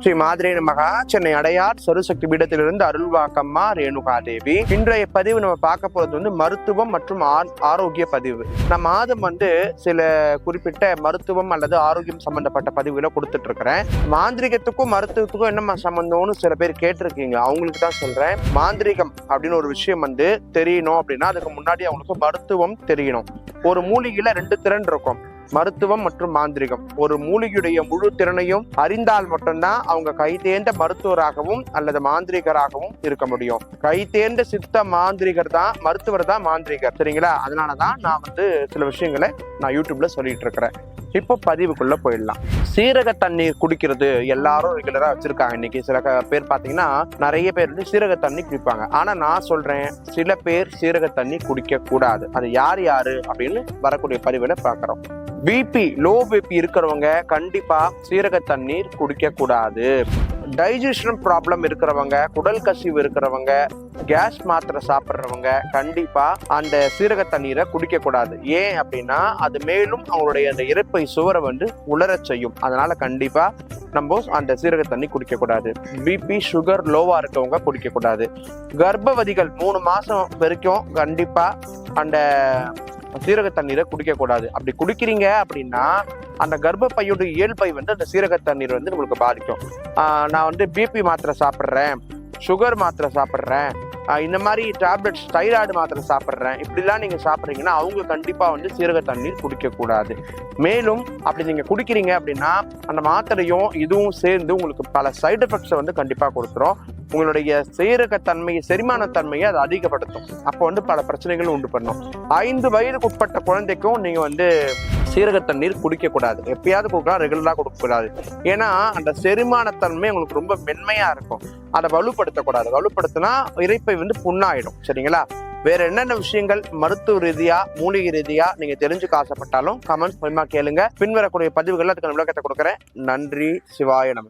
ஸ்ரீ மாதிரி மகா சென்னை அடையார் சருசக்தி பீடத்திலிருந்து அருள்வாக்கம்மா ரேணுகா தேவி இன்றைய பதிவு நம்ம பார்க்க போறது வந்து மருத்துவம் மற்றும் ஆ- ஆரோக்கிய பதிவு. நான் மாதம் வந்து சில குறிப்பிட்ட மருத்துவம் அல்லது ஆரோக்கியம் சம்பந்தப்பட்ட பதிவுகளை கொடுத்துட்டு இருக்கிறேன் மாந்திரிகத்துக்கும் மருத்துவத்துக்கும் என்ன சம்பந்தம்னு சில பேர் கேட்டிருக்கீங்க. அவங்களுக்கு தான் சொல்றேன். மாந்திரிகம் அப்படின்னு ஒரு விஷயம் வந்து தெரியணும் அப்படின்னா அதுக்கு முன்னாடி அவங்களுக்கு மருத்துவம் தெரியணும். ஒரு மூலிகையில ரெண்டு திறன் இருக்கும். மருத்துவம் மற்றும் மாந்திரிகம். ஒரு மூலிகையுடைய முழு திறனையும் அறிந்தால் மட்டும்தான் அவங்க கைதேர்ந்த மருத்துவராகவும் அல்லது மாந்திரிகராகவும் இருக்க முடியும். கைதேர்ந்த சித்த மாந்திரிகர் தான் மருத்துவர் தான் மாந்திரிகர். சரிங்களா? அதனாலதான் நான் வந்து சில விஷயங்களை நான் யூடியூப்ல சொல்லிட்டு இருக்கிறேன். இப்போ பதிவுக்குள்ள போயிடலாம். சீரக தண்ணீர் குடிக்கிறது எல்லாரும் ரெகுலரா வச்சிருக்காங்க இன்னைக்கு. சில க- பேர் பாத்தீங்கன்னா நிறைய பேர் வந்து சீரக தண்ணி குடிப்பாங்க. ஆனா நான் சொல்றேன் சில பேர் சீரக தண்ணி குடிக்க கூடாது அது யார் யாரு அப்படின்னு வரக்கூடிய பதிவுல பாக்குறோம் பிபி லோ பிபி இருக்கிறவங்க கண்டிப்பா சீரக தண்ணீர் குடிக்க கூடாது. டைஜஷன் ப்ராப்ளம் இருக்கிறவங்க குடல் கசிவு இருக்கிறவங்க கேஸ் மாத்திரை சாப்பிட்றவங்க கண்டிப்பா அந்த சீரக தண்ணீரை குடிக்க கூடாது. ஏன் அப்படின்னா அது மேலும் அவங்களுடைய அந்த இறப்பை சுவரை வந்து உலரச் செய்யும். அதனால கண்டிப்பா நம்ம அந்த சீரக தண்ணி குடிக்க கூடாது. பிபி சுகர் லோவா இருக்கவங்க குடிக்க கூடாது. கர்ப்பவதிகள் மூணு மாசம் வரைக்கும் கண்டிப்பா அந்த சீரக தண்ணீரை குடிக்கக்கூடாது அப்படி குடிக்கிறீங்க அப்படின்னா அந்த கர்ப்பப்பையோட இயல்பை வந்து அந்த சீரக தண்ணீர் வந்து நம்மளுக்கு பாதிக்கும். நான் வந்து பிபி மாத்திரை சாப்பிட்றேன். சுகர் மாத்திரை சாப்பிட்றேன். இந்த மாதிரி டேப்லெட்ஸ் தைராய்டு மாத்திரை சாப்பிட்றேன். இப்படிலாம் நீங்கள் சாப்பிட்றீங்கன்னா அவங்க கண்டிப்பாக வந்து சீரக தண்ணீர் குடிக்கக்கூடாது. மேலும் அப்படி நீங்கள் குடிக்கிறீங்க அப்படின்னா அந்த மாத்திரையும் இதுவும் சேர்ந்து உங்களுக்கு பல சைடு எஃபெக்ட்ஸை வந்து கண்டிப்பாக கொடுத்துரும். உங்களுடைய சீரகத்தன்மையை செரிமானத்தன்மையை அது அதிகப்படுத்தும். அப்போ வந்து பல பிரச்சனைகளும் உண்டு பண்ணும். ஐந்து வயதுக்கு உட்பட்ட குழந்தைக்கும் நீங்கள் வந்து சீரக தண்ணீர் குடிக்கக்கூடாது. எப்பயாவது கொடுக்கலாம் ரெகுலராக கொடுக்கக்கூடாது. ஏன்னா அந்த செரிமானத்தன்மை உங்களுக்கு ரொம்ப மென்மையாக இருக்கும். அதை வலுப்படுத்தக்கூடாது. வலுப்படுத்தினா இறைப்பை வந்து புண்ணாயிடும். சரிங்களா? வேற என்னென்ன விஷயங்கள்? மருத்துவ ரீதியா மூலிகை ரீதியா நீங்க தெரிஞ்சுக்க ஆசைப்பட்டாலும் கமெண்ட்ஸ் மூலமா கேளுங்க. பின்வரக்கூடிய பதிவுகள் அதுக்கான விளக்கத்தை கொடுக்குறேன். நன்றி. சிவாய நம